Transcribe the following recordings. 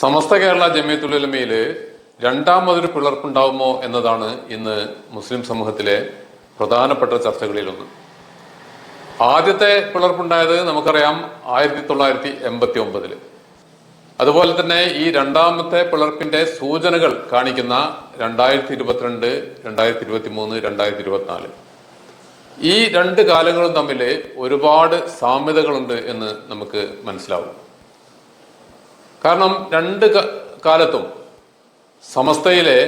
സമസ്ത കേരള ജമിയത്തുലമയിൽ രണ്ടാമതൊരു പിളർപ്പുണ്ടാവുമോ എന്നതാണ് ഇന്ന് മുസ്ലിം സമൂഹത്തിലെ പ്രധാനപ്പെട്ട ചർച്ചകളിലൊന്ന്. ആദ്യത്തെ പിളർപ്പുണ്ടായത് നമുക്കറിയാം ആയിരത്തി തൊള്ളായിരത്തി എൺപത്തി ഒമ്പതിൽ അതുപോലെ തന്നെ ഈ രണ്ടാമത്തെ പിളർപ്പിന്റെ സൂചനകൾ കാണിക്കുന്ന രണ്ടായിരത്തി ഇരുപത്തിരണ്ട് രണ്ടായിരത്തി ഇരുപത്തി മൂന്ന് രണ്ടായിരത്തി ഇരുപത്തിനാല്. ഈ രണ്ട് കാലങ്ങളും തമ്മിൽ ഒരുപാട് സാമ്യതകളുണ്ട് എന്ന് നമുക്ക് മനസ്സിലാവും. കാരണം രണ്ട് കാലത്തും സമസ്തയിലെ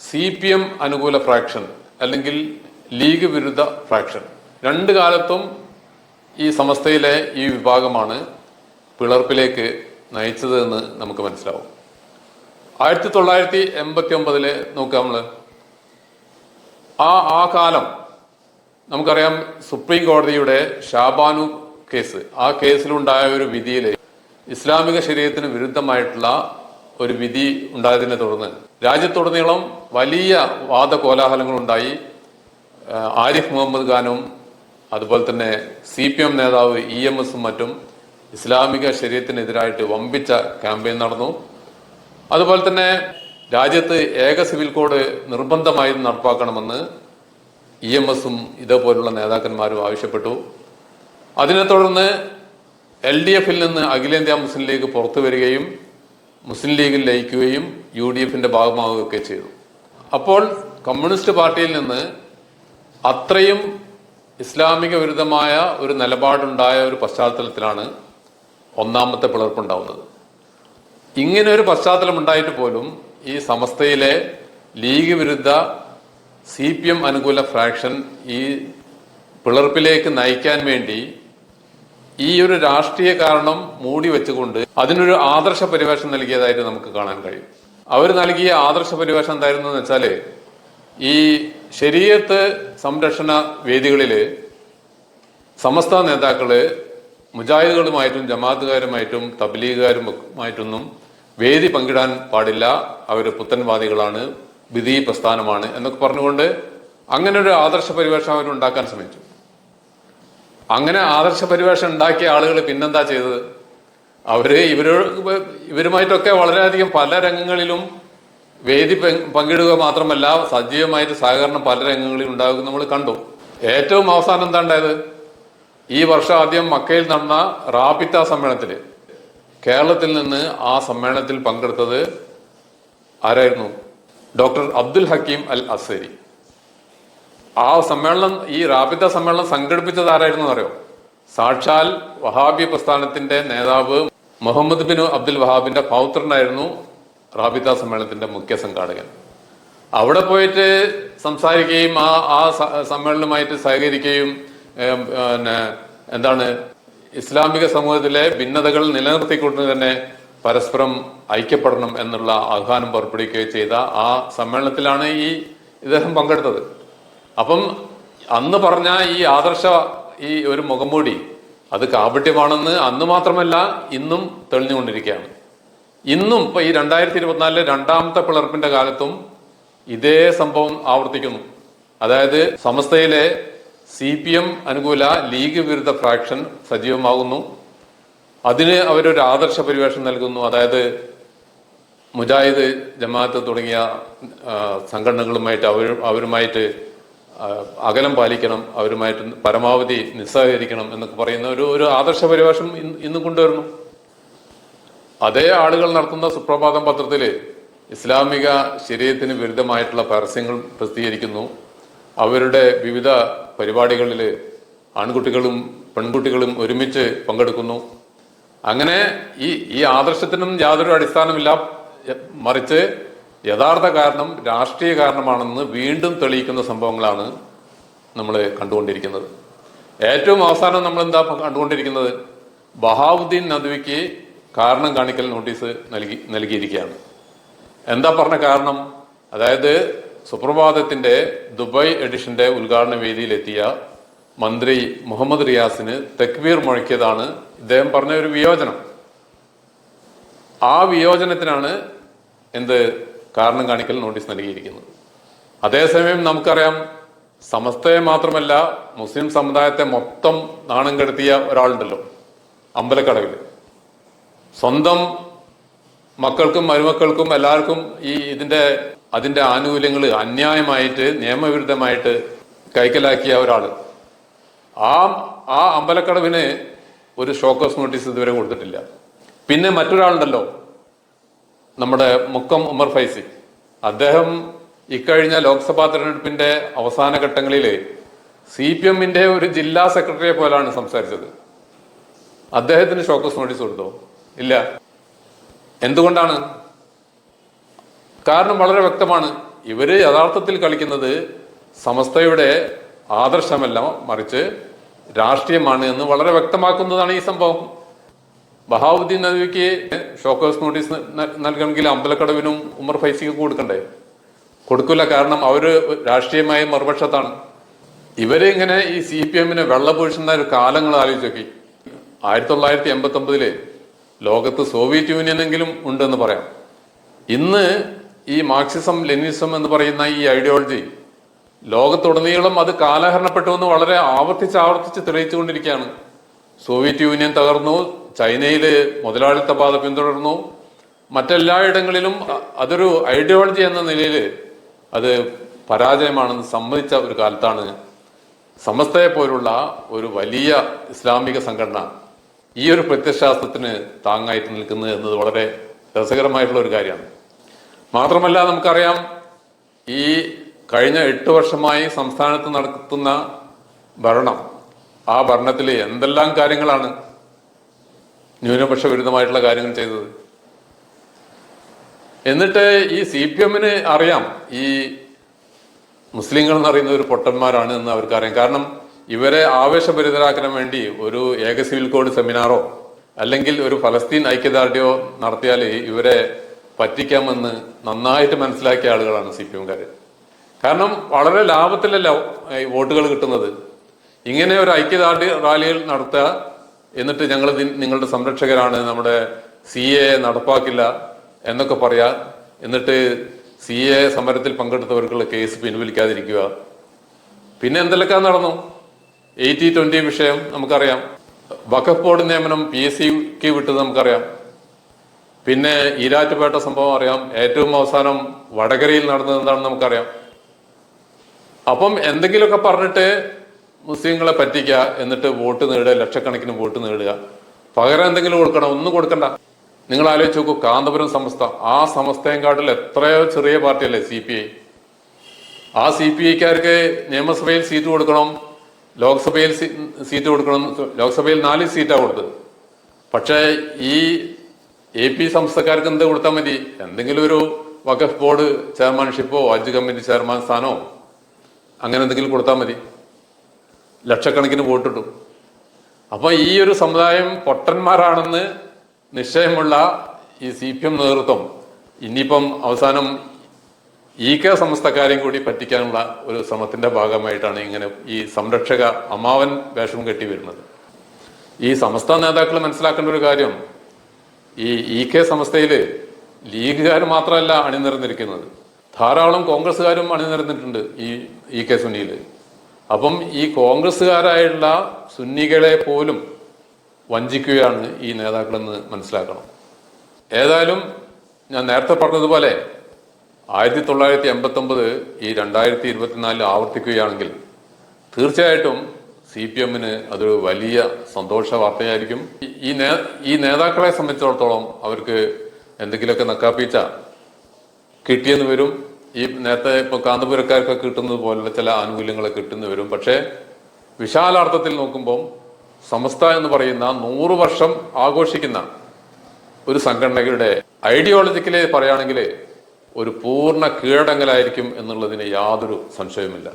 സി പി എം അനുകൂല ഫ്രാക്ഷൻ അല്ലെങ്കിൽ ലീഗ് വിരുദ്ധ ഫ്രാക്ഷൻ രണ്ട് കാലത്തും ഈ സമസ്തയിലെ ഈ വിഭാഗമാണ് പിളർപ്പിലേക്ക് നയിച്ചത് എന്ന് നമുക്ക് മനസ്സിലാവും. ആയിരത്തി തൊള്ളായിരത്തി എൺപത്തി ഒമ്പതിൽ നോക്കുക നമ്മൾ ആ ആ കാലം നമുക്കറിയാം സുപ്രീം കോടതിയുടെ ഷാബാനു കേസ്. ആ കേസിലുണ്ടായ ഒരു വിധിയിൽ ഇസ്ലാമിക ശരീരത്തിന് വിരുദ്ധമായിട്ടുള്ള ഒരു വിധി ഉണ്ടായതിനെ തുടർന്ന് രാജ്യത്തുടനീളം വലിയ വാദകോലാഹലങ്ങൾ ഉണ്ടായി ആരിഫ് മുഹമ്മദ് ഖാനും അതുപോലെ തന്നെ സി പി എം നേതാവ് ഇ എം എസും മറ്റും ഇസ്ലാമിക ശരീരത്തിനെതിരായിട്ട് വമ്പിച്ച ക്യാമ്പയിൻ നടന്നു. അതുപോലെ തന്നെ രാജ്യത്ത് ഏക സിവിൽ കോഡ് നിർബന്ധമായി നടപ്പാക്കണമെന്ന് ഇ എം എസും ഇതേപോലുള്ള നേതാക്കന്മാരും ആവശ്യപ്പെട്ടു. അതിനെ തുടർന്ന് എൽ ഡി എഫിൽ നിന്ന് അഖിലേന്ത്യാ മുസ്ലിം ലീഗ് പുറത്തു വരികയും മുസ്ലിം ലീഗിൽ ലയിക്കുകയും യു ഡി എഫിന്റെ ഭാഗമാവുകയൊക്കെ ചെയ്തു. അപ്പോൾ കമ്മ്യൂണിസ്റ്റ് പാർട്ടിയിൽ നിന്ന് അത്രയും ഇസ്ലാമിക വിരുദ്ധമായ ഒരു നിലപാടുണ്ടായ ഒരു പശ്ചാത്തലത്തിലാണ് ഒന്നാമത്തെ പിളർപ്പുണ്ടാവുന്നത്. ഇങ്ങനെ ഒരു പശ്ചാത്തലം ഉണ്ടായിട്ട് പോലും ഈ സമസ്തയിലെ ലീഗ് വിരുദ്ധ സി പി എം അനുകൂല ഫ്രാക്ഷൻ ഈ പിളർപ്പിലേക്ക് നയിക്കാൻ വേണ്ടി ഈ ഒരു രാഷ്ട്രീയ കാരണം മൂടി വെച്ചുകൊണ്ട് അതിനൊരു ആദർശ പരിവേഷം നൽകിയതായിട്ട് നമുക്ക് കാണാൻ കഴിയും. അവർ നൽകിയ ആദർശ പരിവേഷം എന്തായിരുന്നു എന്ന് വെച്ചാൽ ഈ ശരീരത്ത് സംരക്ഷണ വേദികളിൽ സമസ്ത നേതാക്കൾ മുജാഹിദുകളുമായിട്ടും ജമാഅത്തുകാരുമായിട്ടും തബ്ലീഗുകാരുമായിട്ടൊന്നും വേദി പങ്കിടാൻ പാടില്ല. അവർ പുത്തൻവാദികളാണ് വിധി പ്രസ്ഥാനമാണ് എന്നൊക്കെ പറഞ്ഞുകൊണ്ട് അങ്ങനെ ഒരു ആദർശ പരിവേഷം അവർ ഉണ്ടാക്കാൻ ശ്രമിച്ചു. അങ്ങനെ ആദർശ പരിവേഷം ഉണ്ടാക്കിയ ആളുകൾ പിന്നെന്താ ചെയ്തത്? അവർ ഇവരോ ഇവരുമായിട്ടൊക്കെ വളരെയധികം പല രംഗങ്ങളിലും വേദി പങ്ക് പങ്കിടുക മാത്രമല്ല സജീവമായിട്ട് സഹകരണം പല രംഗങ്ങളിലും ഉണ്ടാകും നമ്മൾ കണ്ടു. ഏറ്റവും അവസാനം എന്താ ഉണ്ടായത് ഈ വർഷം ആദ്യം മക്കയിൽ നടന്ന റാപ്പിത്ത സമ്മേളനത്തിൽ കേരളത്തിൽ നിന്ന് ആ സമ്മേളനത്തിൽ പങ്കെടുത്തത് ആരായിരുന്നു? ഡോക്ടർ അബ്ദുൽ ഹക്കീം അൽ അസരി ആ സമ്മേളനം ഈ റാബിദ സമ്മേളനം സംഘടിപ്പിച്ചത് ആരായിരുന്നു അറിയോ? സാക്ഷാൽ വഹാബി പ്രസ്ഥാനത്തിന്റെ നേതാവ് മുഹമ്മദ് ബിൻ അബ്ദുൽ വഹാബിന്റെ പൗത്രനായിരുന്നു റാബിദ സമ്മേളനത്തിന്റെ മുഖ്യ സംഘാടകൻ. അവിടെ പോയിട്ട് സംസാരിക്കുകയും ആ ആ സമ്മേളനമായിട്ട് സഹകരിക്കുകയും പിന്നെ എന്താണ് ഇസ്ലാമിക സമൂഹത്തിലെ ഭിന്നതകൾ നിലനിർത്തിക്കൊണ്ട് തന്നെ പരസ്പരം ഐക്യപ്പെടണം എന്നുള്ള ആഹ്വാനം പുറപ്പെടുവിക്കുകയും ചെയ്ത ആ സമ്മേളനത്തിലാണ് ഈ ഇദ്ദേഹം പങ്കെടുത്തത്. അപ്പം അന്ന് പറഞ്ഞ ഈ ആദർശ ഈ ഒരു മുഖംമൂടി അത് കാപട്യമാണെന്ന് അന്ന് മാത്രമല്ല ഇന്നും തെളിഞ്ഞുകൊണ്ടിരിക്കുകയാണ്. ഇന്നും ഇപ്പൊ ഈ രണ്ടായിരത്തി ഇരുപത്തിനാലിലെ രണ്ടാമത്തെ പിളർപ്പിന്റെ കാലത്തും ഇതേ സംഭവം ആവർത്തിക്കുന്നു. അതായത് സമസ്തയിലെ സി പി എം അനുകൂല ലീഗ് വിരുദ്ധ ഫ്രാക്ഷൻ സജീവമാകുന്നു. അതിന് അവരൊരു ആദർശ പരിവേഷം നൽകുന്നു. അതായത് മുജാഹിദ് ജമാഅത്ത് തുടങ്ങിയ സംഘടനകളുമായിട്ട് അവരുമായിട്ട് അകലം പാലിക്കണം അവരുമായിട്ട് പരമാവധി നിസ്സഹകരിക്കണം എന്നൊക്കെ പറയുന്ന ഒരു ഒരു ആദർശ പരിഭാഷം ഇന്ന് കൊണ്ടുവരുന്നു. അതേ ആളുകൾ നടത്തുന്ന സുപ്രഭാതം പത്രത്തിൽ ഇസ്ലാമിക ശരീരത്തിന് വിരുദ്ധമായിട്ടുള്ള പരസ്യങ്ങൾ പ്രസിദ്ധീകരിക്കുന്നു. അവരുടെ വിവിധ പരിപാടികളിൽ ആൺകുട്ടികളും പെൺകുട്ടികളും ഒരുമിച്ച് പങ്കെടുക്കുന്നു. അങ്ങനെ ഈ ഈ ആദർശത്തിനും യാതൊരു അടിസ്ഥാനമില്ല മറിച്ച് യഥാർത്ഥ കാരണം രാഷ്ട്രീയ കാരണമാണെന്ന് വീണ്ടും തെളിയിക്കുന്ന സംഭവങ്ങളാണ് നമ്മൾ കണ്ടുകൊണ്ടിരിക്കുന്നത്. ഏറ്റവും അവസാനം നമ്മൾ എന്താ കണ്ടുകൊണ്ടിരിക്കുന്നത്? ബഹാവുദ്ദീൻ നദ്വിക്ക് കാരണം കാണിക്കൽ നോട്ടീസ് നൽകി നൽകിയിരിക്കുകയാണ്. എന്താ പറഞ്ഞ കാരണം? അതായത് സുപ്രഭാതത്തിന്റെ ദുബായ് എഡിഷന്റെ ഉദ്ഘാടന വേദിയിലെത്തിയ മന്ത്രി മുഹമ്മദ് റിയാസിന് തെക്വീർ മുഴക്കിയതാണ് ഇദ്ദേഹം പറഞ്ഞ ഒരു വിയോജനം. ആ വിയോജനത്തിനാണ് എന്ത് കാരണം കാണിക്കൽ നോട്ടീസ് നൽകിയിരിക്കുന്നത്. അതേസമയം നമുക്കറിയാം സമസ്തയെ മാത്രമല്ല മുസ്ലിം സമുദായത്തെ മൊത്തം നാണം കെടുത്തിയ ഒരാളുണ്ടല്ലോ അമ്പലക്കടവിൽ സ്വന്തം മക്കൾക്കും മരുമക്കൾക്കും എല്ലാവർക്കും ഈ ഇതിന്റെ അതിന്റെ ആനുകൂല്യങ്ങൾ അന്യായമായിട്ട് നിയമവിരുദ്ധമായിട്ട് കൈക്കലാക്കിയ ഒരാൾ ആ ആ അമ്പലക്കടവിന് ഒരു ഷോക്കോസ് നോട്ടീസ് ഇതുവരെ കൊടുത്തിട്ടില്ല. പിന്നെ മറ്റൊരാളുണ്ടല്ലോ നമ്മുടെ മുക്കം ഉമർ ഫൈസി. അദ്ദേഹം ഇക്കഴിഞ്ഞ ലോക്സഭാ തെരഞ്ഞെടുപ്പിന്റെ അവസാന ഘട്ടങ്ങളിൽ സി പി എമ്മിന്റെ ഒരു ജില്ലാ സെക്രട്ടറിയെ പോലാണ് സംസാരിച്ചത്. അദ്ദേഹത്തിന് ഷോക്കസ് നോട്ടീസ് കൊടുത്തോ? ഇല്ല. എന്തുകൊണ്ടാണ്? കാരണം വളരെ വ്യക്തമാണ്. ഇവർ യഥാർത്ഥത്തിൽ കളിക്കുന്നത് സമസ്തയുടെ ആദർശമല്ല മറിച്ച് രാഷ്ട്രീയമാണ് എന്ന് വളരെ വ്യക്തമാക്കുന്നതാണ് ഈ സംഭവം. ബഹാവുദ്ദീൻ നദ്വിക്ക് ഷോക്കേഴ്സ് നോട്ടീസ് നൽകണമെങ്കിൽ അമ്പലക്കടവിനും ഉമർ ഫൈസിക്കും കൊടുക്കണ്ടേ? കൊടുക്കില്ല. കാരണം അവർ രാഷ്ട്രീയമായ മറുപക്ഷത്താണ്. ഇവരെ ഇങ്ങനെ ഈ സി പി എമ്മിനെ വെള്ളപൂഴ്ചുന്ന ഒരു കാലങ്ങൾ ആലോചിച്ച് നോക്കി. ആയിരത്തി തൊള്ളായിരത്തി എൺപത്തി ഒമ്പതിൽ ലോകത്ത് സോവിയറ്റ് യൂണിയനെങ്കിലും ഉണ്ടെന്ന് പറയാം. ഇന്ന് ഈ മാർക്സിസം ലെനിസം എന്ന് പറയുന്ന ഈ ഐഡിയോളജി ലോകത്തുടനീളം അത് കാലഹരണപ്പെട്ടുവെന്ന് വളരെ ആവർത്തിച്ച് ആവർത്തിച്ച് തെളിയിച്ചുകൊണ്ടിരിക്കുകയാണ്. സോവിയറ്റ് യൂണിയൻ തകർന്നു ചൈനയിൽ മുതലാളിത്ത പാത പിന്തുടർന്നു. മറ്റെല്ലായിടങ്ങളിലും അതൊരു ഐഡിയോളജി എന്ന നിലയിൽ അത് പരാജയമാണെന്ന് സമ്മതിച്ച ഒരു കാലത്താണ് സമസ്തയെ പോലുള്ള ഒരു വലിയ ഇസ്ലാമിക സംഘടന ഈ ഒരു പ്രത്യശാസ്ത്രത്തിന് താങ്ങായിട്ട് നിൽക്കുന്നത് എന്നത് വളരെ രസകരമായിട്ടുള്ള ഒരു കാര്യമാണ്. മാത്രമല്ല നമുക്കറിയാം ഈ കഴിഞ്ഞ എട്ട് വർഷമായി സംസ്ഥാനത്ത് നടത്തുന്ന ഭരണം ആ ഭരണത്തിൽ എന്തെല്ലാം കാര്യങ്ങളാണ് ന്യൂനപക്ഷ വിരുദ്ധമായിട്ടുള്ള കാര്യങ്ങൾ ചെയ്തത്? എന്നിട്ട് ഈ സി പി എമ്മിന് അറിയാം ഈ മുസ്ലിങ്ങൾ എന്ന് പറയുന്ന ഒരു പൊട്ടന്മാരാണ് എന്ന് അവർക്കറിയാം. കാരണം ഇവരെ ആവേശഭരിതരാക്കാൻ വേണ്ടി ഒരു ഏക സിവിൽ കോഡ് സെമിനാറോ അല്ലെങ്കിൽ ഒരു ഫലസ്തീൻ ഐക്യദാർഢ്യമോ നടത്തിയാൽ ഇവരെ പറ്റിക്കാമെന്ന് നന്നായിട്ട് മനസ്സിലാക്കിയ ആളുകളാണ് സി പി എംകാർ കാരണം വളരെ ലാഭത്തിലല്ല വോട്ടുകൾ കിട്ടുന്നത്. ഇങ്ങനെ ഒരു ഐക്യദാർഢ്യ റാലികൾ നടത്തുക എന്നിട്ട് ഞങ്ങൾ നിങ്ങളുടെ സംരക്ഷകരാണ് നമ്മുടെ സി എ നടപ്പാക്കില്ല എന്നൊക്കെ പറയാ. എന്നിട്ട് സി എ സമരത്തിൽ പങ്കെടുത്തവർക്കുള്ള കേസ് പിൻവലിക്കാതിരിക്കുക. പിന്നെ എന്തെല്ലാം നടന്നു? എയ്റ്റി ട്വന്റി വിഷയം നമുക്കറിയാം. വഖഫ് ബോർഡ് നിയമനം പി എസ് സിക്ക് വിട്ടത് നമുക്കറിയാം. പിന്നെ ഈരാറ്റുപേട്ട സംഭവം അറിയാം. ഏറ്റവും അവസാനം വടകരയിൽ നടന്നത് എന്താണെന്ന് നമുക്കറിയാം. അപ്പം എന്തെങ്കിലുമൊക്കെ പറഞ്ഞിട്ട് മുസ്ലിങ്ങളെ പറ്റിക്കുക എന്നിട്ട് വോട്ട് നേടുക ലക്ഷക്കണക്കിന് വോട്ട് നേടുക. പകരം എന്തെങ്കിലും കൊടുക്കണം ഒന്നും കൊടുക്കണ്ട. നിങ്ങൾ ആലോചിച്ച് നോക്കൂ കാന്തപുരം സമസ്ത ആ സമസ്തയെക്കാട്ടിൽ എത്രയോ ചെറിയ പാർട്ടിയല്ലേ സി പി ഐ? ആ സി പി ഐക്കാർക്ക് നിയമസഭയിൽ സീറ്റ് കൊടുക്കണം ലോക്സഭയിൽ സീറ്റ് കൊടുക്കണം ലോക്സഭയിൽ നാല് സീറ്റാണ് കൊടുത്തത്. പക്ഷേ ഈ എ പി സംസ്ഥക്കാർക്ക് എന്ത് കൊടുത്താൽ മതി? എന്തെങ്കിലും ഒരു വഖഫ് ബോർഡ് ചെയർമാൻഷിപ്പോ ഹജ്ജ് കമ്മിറ്റി ചെയർമാൻ സ്ഥാനമോ അങ്ങനെ എന്തെങ്കിലും കൊടുത്താൽ മതി. ലക്ഷക്കണക്കിന് വോട്ടിട്ടു അപ്പൊ ഈ ഒരു സമുദായം പൊട്ടന്മാരാണെന്ന് നിശ്ചയമുള്ള ഈ സി പി എം നേതൃത്വം ഇനിയിപ്പം അവസാനം ഈ കെ സമസ്തക്കാരെയും കൂടി പറ്റിക്കാനുള്ള ഒരു ശ്രമത്തിന്റെ ഭാഗമായിട്ടാണ് ഇങ്ങനെ ഈ സംരക്ഷക അമ്മാവൻ വേഷം കെട്ടി വരുന്നത്. ഈ സമസ്ത നേതാക്കൾ മനസ്സിലാക്കേണ്ട ഒരു കാര്യം ഈ ഇ കെ സമസ്തയിൽ ലീഗുകാർ മാത്രമല്ല അണിനിരന്നിരിക്കുന്നത്. ധാരാളം കോൺഗ്രസ്സുകാരും അണിനിരന്നിട്ടുണ്ട് ഈ ഇ കെ സുന്നിയിൽ അപ്പം ഈ കോൺഗ്രസ്സുകാരായുള്ള സുന്നികളെ പോലും വഞ്ചിക്കുകയാണ് ഈ നേതാക്കളെന്ന് മനസ്സിലാക്കണം. ഏതായാലും ഞാൻ നേരത്തെ പറഞ്ഞതുപോലെ ആയിരത്തി തൊള്ളായിരത്തി എൺപത്തി ഒമ്പത് ഈ രണ്ടായിരത്തി ഇരുപത്തിനാലിൽ ആവർത്തിക്കുകയാണെങ്കിൽ തീർച്ചയായിട്ടും സി പി എമ്മിന് അതൊരു വലിയ സന്തോഷ വാർത്തയായിരിക്കും. ഈ- ഈ നേ ഈ നേതാക്കളെ സംബന്ധിച്ചിടത്തോളം അവർക്ക് എന്തെങ്കിലുമൊക്കെ നക്കാപ്പീച്ച കിട്ടിയെന്ന് വരും. ഈ നേരത്തെ ഇപ്പൊ കാന്തപുരക്കാർക്ക് കിട്ടുന്നത് പോലുള്ള ചില ആനുകൂല്യങ്ങളൊക്കെ കിട്ടുന്നു വരും. പക്ഷേ വിശാലാർത്ഥത്തിൽ നോക്കുമ്പോൾ സമസ്ത എന്ന് പറയുന്ന നൂറ് വർഷം ആഘോഷിക്കുന്ന ഒരു സംഘടനയുടെ ഐഡിയോളജിക്കലി പറയുകയാണെങ്കിൽ ഒരു പൂർണ കീഴടങ്ങലായിരിക്കും എന്നുള്ളതിന് യാതൊരു സംശയവുമില്ല.